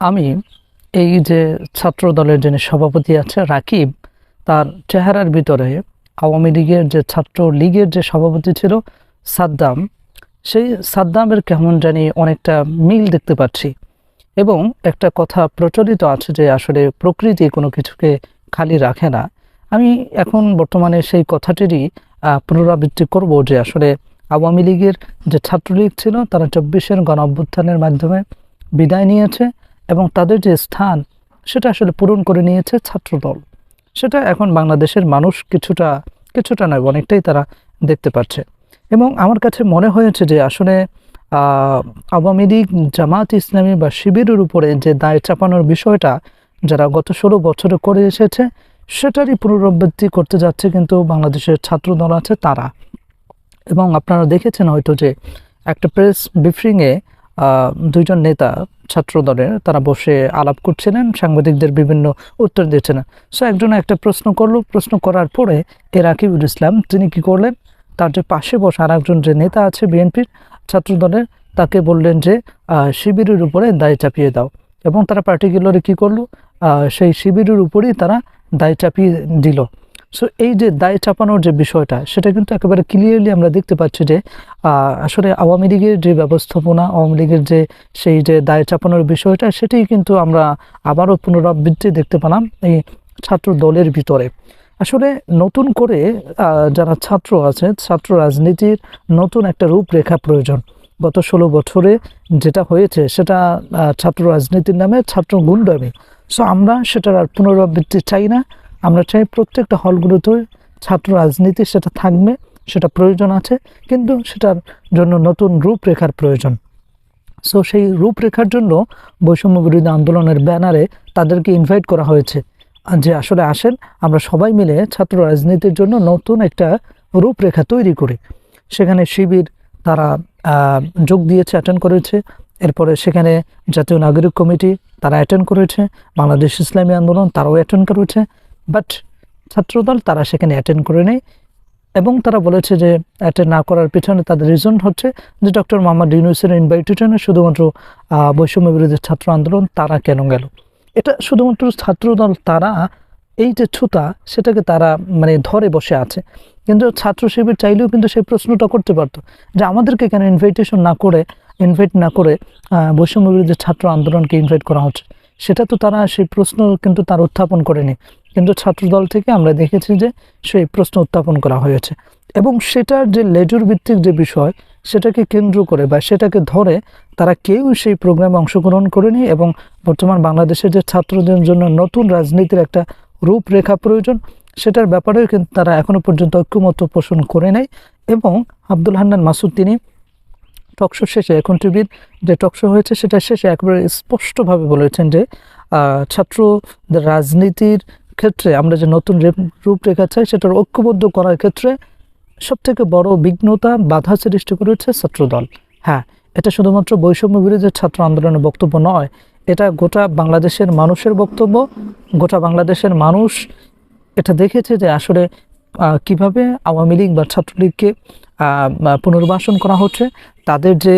আমি এই যে ছাত্র দলের যিনি সভাপতি আছে রাকিব, তার চেহারার ভিতরে আওয়ামী লীগের যে ছাত্র লীগের যে সভাপতি ছিল সাদ্দাম, সেই সাদ্দামের কেমন জানি অনেকটা মিল দেখতে পাচ্ছি। এবং একটা কথা প্রচলিত আছে যে আসলে প্রকৃতি কোনো কিছুকে খালি রাখে না। আমি এখন বর্তমানে সেই কথাটিরই পুনরাবৃত্তি করব যে আসলে আওয়ামী লীগের যে ছাত্রলীগ ছিল, তারা চব্বিশের গণ অভ্যুত্থানের মাধ্যমে বিদায় নিয়েছে। এবং তাদের যে স্থান, সেটা আসলে পূরণ করে নিয়েছে ছাত্রদল। সেটা এখন বাংলাদেশের মানুষ কিছুটা কিছুটা নয়, অনেকটাই তারা দেখতে পাচ্ছে এবং আমার কাছে মনে হয়েছে যে আসলে আওয়ামী লীগ, জামাত ইসলামী বা শিবিরের উপরে যে দায় চাপানোর বিষয়টা যারা গত ষোলো বছরে করে এসেছে, সেটারই পুনরাবৃত্তি করতে যাচ্ছে কিন্তু বাংলাদেশের ছাত্রদল আছে তারা। এবং আপনারা দেখেছেন হয়তো যে একটা প্রেস ব্রিফিংয়ে দুইজন নেতা ছাত্র দলের তারা বসে আলাপ করছিলেন, সাংবাদিকদের বিভিন্ন উত্তর দিচ্ছিলেন সো একজন একটা প্রশ্ন করল, প্রশ্ন করার পরে এ রাকিবুল ইসলাম, তিনি কি করলেন? তার যে পাশে বসে আর একজন যে নেতা আছে বিএনপির ছাত্র দলের তাকে বললেন যে শিবিরের উপরে দায় চাপিয়ে দাও। এবং তারা পার্টিকুলারে কি করল? সেই শিবিরের উপরেই তারা দায় চাপিয়ে দিল। সো এই যে দায় চাপানোর যে বিষয়টা, সেটা কিন্তু একেবারে ক্লিয়ারলি আমরা দেখতে পাচ্ছি যে আসলে আওয়ামী লীগের যে ব্যবস্থাপনা, আওয়ামী লীগের যে সেই যে দায় চাপানোর বিষয়টা, সেটাই কিন্তু আমরা আবারও পুনরাবৃত্তি দেখতে পেলাম এই ছাত্র দলের ভিতরে। আসলে নতুন করে যারা ছাত্র আছে, ছাত্র রাজনীতির নতুন একটা রূপরেখা প্রয়োজন। গত ষোলো বছরে যেটা হয়েছে, সেটা ছাত্র রাজনীতির নামে ছাত্র গুন্ডামি। সো আমরা সেটার আর পুনরাবৃত্তি চাই না। আমরা চাই প্রত্যেকটা হলগুলোতে ছাত্র রাজনীতি সেটা থাকবে, সেটা প্রয়োজন আছে, কিন্তু সেটার জন্য নতুন রূপরেখার প্রয়োজন। সো সেই রূপরেখার জন্য বৈষম্য বিরোধী আন্দোলনের ব্যানারে তাদেরকে ইনভাইট করা হয়েছে। যে আসলে আসেন, আমরা সবাই মিলে ছাত্র রাজনীতির জন্য নতুন একটা রূপরেখা তৈরি করি। সেখানে শিবির, তারা যোগ দিয়েছে অ্যাটেন্ড করেছে। এরপরে সেখানে জাতীয় নাগরিক কমিটি, তারা অ্যাটেন্ড করেছে। বাংলাদেশ ইসলামী আন্দোলন, তারাও অ্যাটেন্ড করেছে। বাট ছাত্রদল তারা সেখানে অ্যাটেন্ড করে নেয় এবং তারা বলেছে যে অ্যাটেন্ড না করার পিছনে তাদের রিজন হচ্ছে যে ডক্টর মোহাম্মদ ইউনুসের ইনভাইটেশনে শুধুমাত্র বৈষম্য বিরোধী ছাত্র আন্দোলন তারা কেন গেল? এটা শুধুমাত্র ছাত্রদল তারা, এই যে ছুতা সেটাকে তারা মানে ধরে বসে আছে। কিন্তু ছাত্র শিবির চাইলেও কিন্তু সেই প্রশ্নটা করতে পারতো যে আমাদেরকে কেন ইনভাইটেশন না করে ইনভাইট না করে বৈষম্য বিরোধী ছাত্র আন্দোলনকে ইনভাইট করা হচ্ছে? সেটা তো তারা সেই প্রশ্ন কিন্তু তার উত্থাপন করেনি। কিন্তু ছাত্রদল থেকে আমরা দেখেছি যে সেই প্রশ্ন উত্থাপন করা হয়েছে। এবং সেটার যে লেজুর ভিত্তিক যে বিষয়, সেটাকে কেন্দ্র করে বা সেটাকে ধরে তারা কেউ সেই প্রোগ্রামে অংশগ্রহণ করেনি এবং বর্তমান বাংলাদেশের যে ছাত্রদের জন্য নতুন রাজনীতির একটা রূপরেখা প্রয়োজন, সেটার ব্যাপারেও কিন্তু তারা এখনও পর্যন্ত ঐক্যমত্য পোষণ করে নেয় এবং আব্দুল হান্নান মাসুদ তিনি টকশো শেষে, এখন টিভির যে টকশো হয়েছে, সেটা শেষে একবারে স্পষ্টভাবে বলেছেন যে ছাত্রদের রাজনীতির ক্ষেত্রে আমরা যে নতুন রূপরেখা চাই, সেটার ঐক্যবদ্ধ করার ক্ষেত্রে সবথেকে বড় বিঘ্নতা বাধা সৃষ্টি করেছে ছাত্রদল। হ্যাঁ এটা শুধুমাত্র বৈষম্য বিরোধী ছাত্র আন্দোলনের বক্তব্য নয়, এটা গোটা বাংলাদেশের মানুষের বক্তব্য, গোটা বাংলাদেশের মানুষ এটা দেখেছে যে আসলে কীভাবে আওয়ামী লীগ বা ছাত্রলীগকে পুনর্বাসন করা হচ্ছে। তাদের যে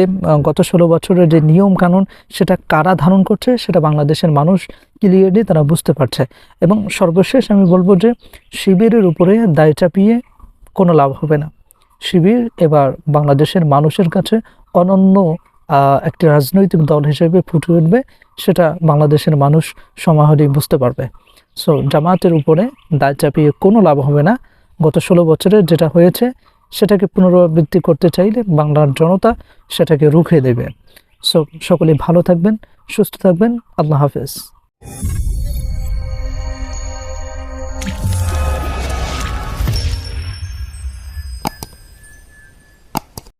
গত ষোলো বছরের যে নিয়ম কানুন, সেটা কারা ধারণ করছে, সেটা বাংলাদেশের মানুষ ক্লিয়ারলি তারা বুঝতে পারছে। এবং সর্বশেষ আমি বলব যে, শিবিরের উপরে দায় চাপিয়ে কোনো লাভ হবে না। শিবির এবার বাংলাদেশের মানুষের কাছে অনন্য একটি রাজনৈতিক দল হিসেবে ফুটে উঠবে, সেটা বাংলাদেশের মানুষ সমাহারি বুঝতে পারবে। সো জামাতের উপরে দায় চাপিয়ে কোনো লাভ হবে না। গত ষোলো বছরে যেটা হয়েছে সেটাকে পুনরাবৃত্তি করতে চাইলে বাংলার জনতা সেটাকে রুখে দেবে। সো সকলে ভালো থাকবেন, সুস্থ থাকবেন, আল্লাহ হাফেজ।